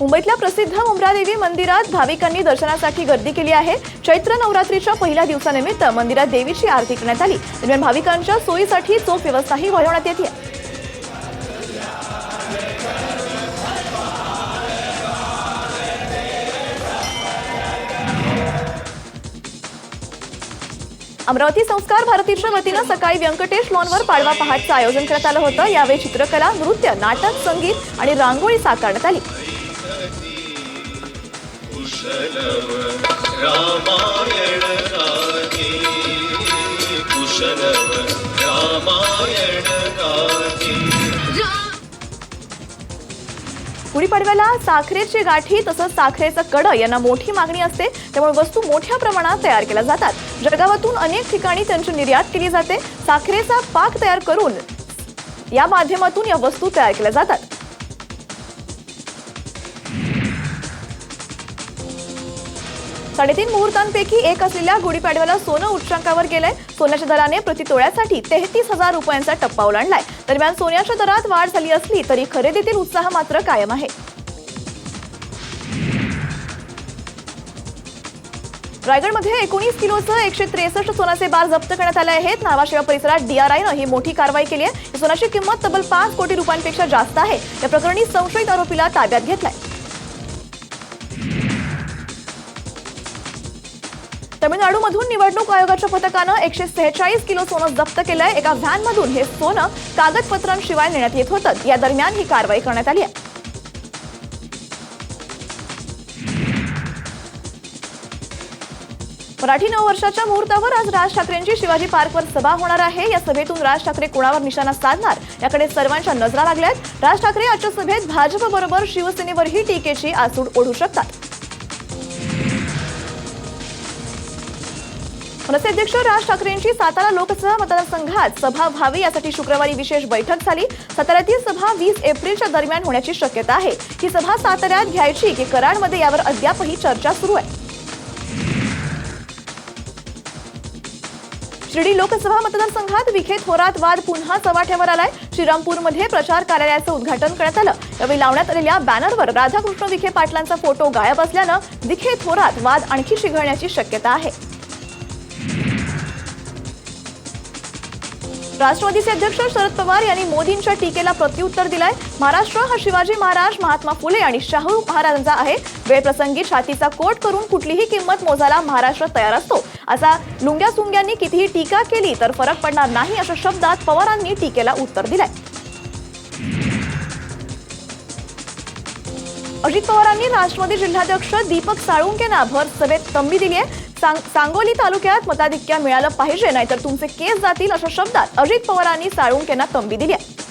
मुंबईतल्या प्रसिद्ध मुंब्रादेवी मंदिरात भाविकांनी दर्शनासाठी गर्दी केली आहे. चैत्र नवरात्रीच्या पहिल्या दिवसानिमित्त मंदिरात देवीची आरती करण्यात आली. दरम्यान भाविकांच्या सोयीसाठी चोख व्यवस्थाही वाढवण्यात येते अमरावती संस्कार भारतीच्या वतीनं सकाळी व्यंकटेश लॉनवर पाडवा पहाटचं आयोजन करण्यात आलं होतं. यावेळी चित्रकला नृत्य नाटक संगीत आणि रांगोळी साकारण्यात आली. कुशलव रामायण कुशलव रामायण गुढीपाडव्याला साखरेची गाठी तसंच साखरेचं कडं यांना मोठी मागणी असते. त्यामुळे वस्तू मोठ्या प्रमाणात तयार केल्या जातात. जळगावातून अनेक ठिकाणी त्यांची निर्यात केली जाते. साखरेचा पाक तयार करून या माध्यमातून या वस्तू तयार केल्या जातात. साडेतीन मुहूर्तांपैकी एक असलेल्या गुढीपाडव्याला सोनं उच्चांकावर गेलंय. सोन्याच्या दराने प्रति तोळ्यासाठी तेहतीस हजार रुपयांचा टप्पा ओलांडलाय. दरम्यान सोन्याच्या दरात वाढ झाली असली तरी खरेदीतील उत्साह मात्र कायम आहे. रायगडमध्ये एकोणीस किलोचं एकशे त्रेसष्ट सोन्याचे बार जप्त करण्यात आले आहेत. नावाशिवा परिसरात डीआरआयनं ही मोठी कारवाई केली आहे. या सोन्याची किंमत तब्बल पाच कोटी रुपयांपेक्षा जास्त आहे. या प्रकरणी संशयित आरोपीला ताब्यात घेतलाय. तमिळनाडूमधून निवडणूक आयोगाच्या पथकानं एकशे सेहेचाळीस किलो सोनं जप्त केलंय. एका व्हॅनमधून हे सोनं कागदपत्रांशिवाय नेण्यात येत होतं. या दरम्यान ही कारवाई करण्यात आली आहे. मराठी नववर्षाच्या मुहूर्तावर आज राज ठाकरेंची शिवाजी पार्कवर सभा होणार आहे. या सभेतून राज ठाकरे कोणावर निशाणा साधणार? याकडे सर्वांच्या नजरा लागल्यात. राज ठाकरे आजच्या सभेत भाजपबरोबर शिवसेनेवरही टीकेची आसूड ओढू शकतात. मनसे अध्यक्ष राज ठाकरेंची सातारा लोकसभा मतदारसंघात सभा व्हावी यासाठी शुक्रवारी विशेष बैठक झाली. साताऱ्यातील सभा वीस एप्रिलच्या दरम्यान होण्याची शक्यता आहे. ही सभा साताऱ्यात घ्यायची की कराडमध्ये यावर अद्यापही चर्चा सुरू आहे. शिर्डी लोकसभा मतदारसंघात विखे थोरात वाद पुन्हा चव्हाट्यावर आलाय. श्रीरामपूरमध्ये प्रचार कार्यालयाचं उद्घाटन करण्यात आलं. यावेळी लावण्यात आलेल्या बॅनरवर राधाकृष्ण विखे पाटलांचा फोटो गायब असल्यानं विखे थोरात वाद आणखी शिघळण्याची शक्यता आहे. राष्ट्रवादीचे अध्यक्ष शरद पवार यांनी मोदींच्या टीकेला प्रत्युत्तर दिलंय. महाराष्ट्र हा शिवाजी महाराज महात्मा फुले आणि शाहू महाराजांचा आहे. वेळप्रसंगी छातीचा कोट करून कुठलीही किंमत मोजायला महाराष्ट्र तयार असतो. असा लुंग्या सुंग्यांनी कितीही टीका केली तर फरक पडणार नाही अशा शब्दात पवारांनी टीकेला उत्तर दिलंय. अजित पवारांनी राष्ट्रवादी जिल्हाध्यक्ष दीपक साळुंकेंना भर सभेत तंबी दिली आहे सांग- सांगोली तालुक्यात मताधिक्य मिळालं पाहिजे नाहीतर तुमचे केस जातील अशा शब्दात अजित पवारांनी साळुंकेंना तंबी दिली आहे.